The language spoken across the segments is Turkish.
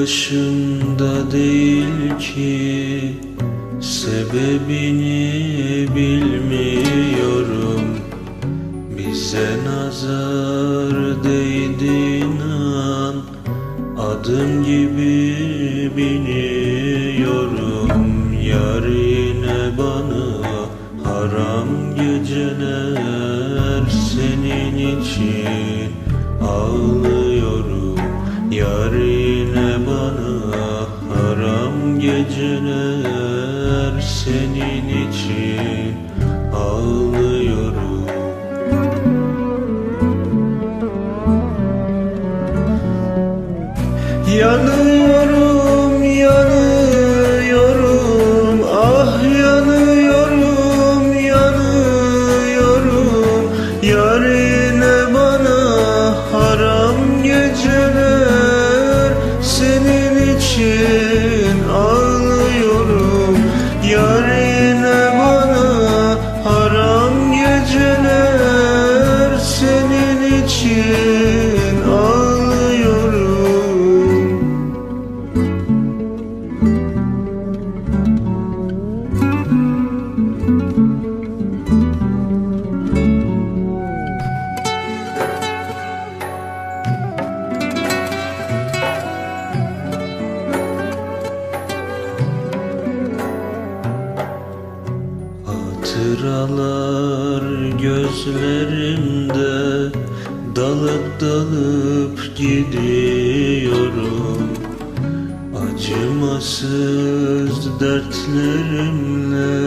başımda değil ki Sebebini bilmiyorum. Bize nazar değdiğin an Adım gibi biniyorum. Yar yine bana haram geceler Senin için ağlıyorum Yar yine bana haram geceler Senin için ağlıyorum. Yanıyorum, Hatıralar gözlerimde Dalıp dalıp gidiyorum. Acımasız dertlerimle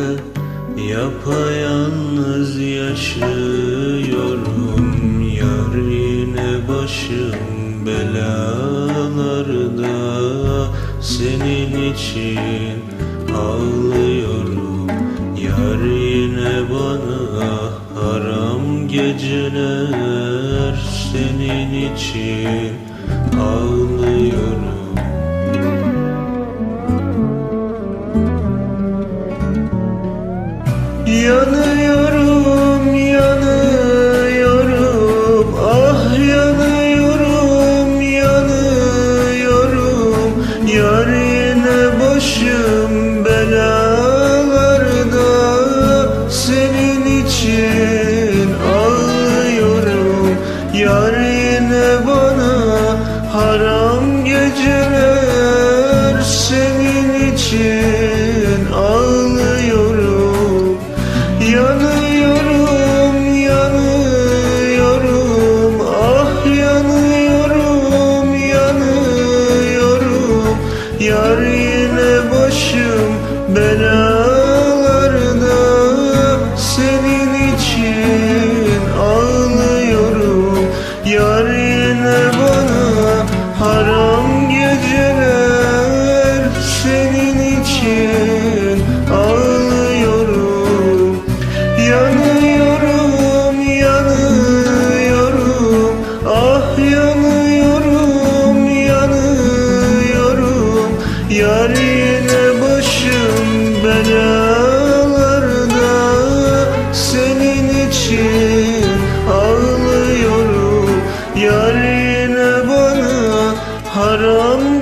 Yapayalnız yaşıyorum. Yar yine başım belalarda Senin için ağlıyorum geceler Senin için ağlıyorum. Yanıyorum, Senin haram